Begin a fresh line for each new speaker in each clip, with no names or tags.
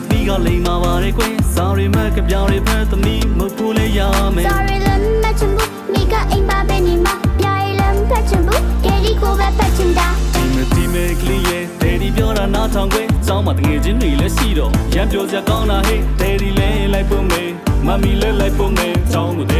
တော့ပြီးကလိမ့်မှာပါလေကွယ်စာရီမက်ကပြောင်းတွေဖတ်သမီးမဟုတ်ဘူးလေရမယ်
Sorry လည်းမချင်ဘူးမိကအိမ်ပါပဲနေမှာပြားရည်လည်းမဖက်ချင်ဘူး Daddy ကိုပဲဖက်ချင်တာ
ဒီမဒီမဲကလေးရဲ့ဒယ်ဒီပြောတာနားထောင်ခွဲကျောင်းမှာတငယ်ချင်းတွေလည်းရှိတော့ရမ်းပြောစရာကောင်းတာဟေးဒယ်ဒီလည်းလိုက်ဖို့မေမမီလည်းလိုက်ဖို့မေကျောင်းကို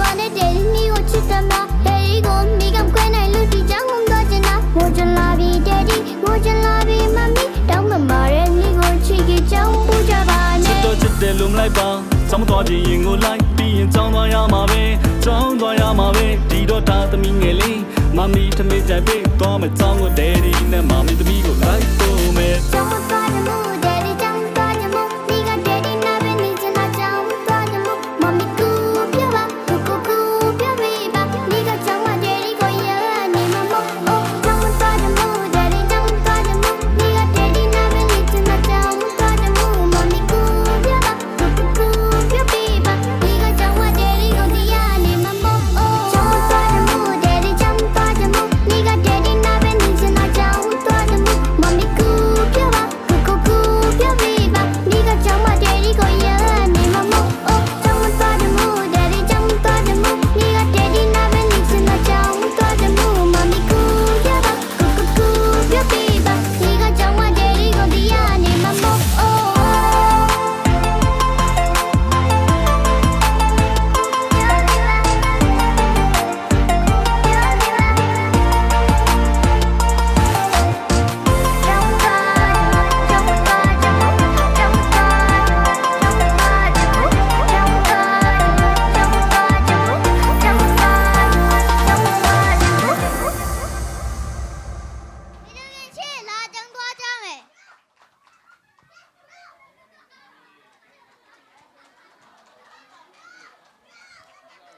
ဘာနဲ့တဲ့နီကို
ချစ်သမားဟဲရီကိုမိကံခွဲနိုင်လို့ဒီကြောင့်ငုံတော့ချင်တာငိုချင်လာပြီတဲ့ဒီငိုချင်လာပြီမမီတောင်းမမာတဲ့နီကိုချစ်ကြကြောင်းပူကြပါနဲ့
ချစ်တော့ချစ်တယ်လုံးလိုက်ပါဆောင်းသွားခြင်းရင်ကိုလိုက်ပြီးရင်ကြောင်းသွားရမှာပဲကြောင်းသွားရမှာပဲဒီတော့တာသမီးငယ်လေးမမီထမင်းကြိုက်ပေးသွားမယ်ကြောင်းကိုဒဲဒီနဲ့မမီသမီး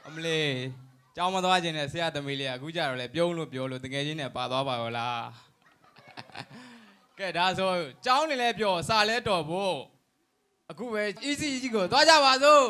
အမလေးကြောင်းမသွားခြင်းနဲ့ဆရာသမီးလေးကအခုကြတော့လေပြုံးလို့ပြောလို့တကယ်ချင်းနဲ့ပါသွားပါရောလားကဲဒါဆိုကြောင်းနေလဲပြောစာလဲတော်ဖို့အခုပဲ easy ကြီးကိုသွားကြပါစို့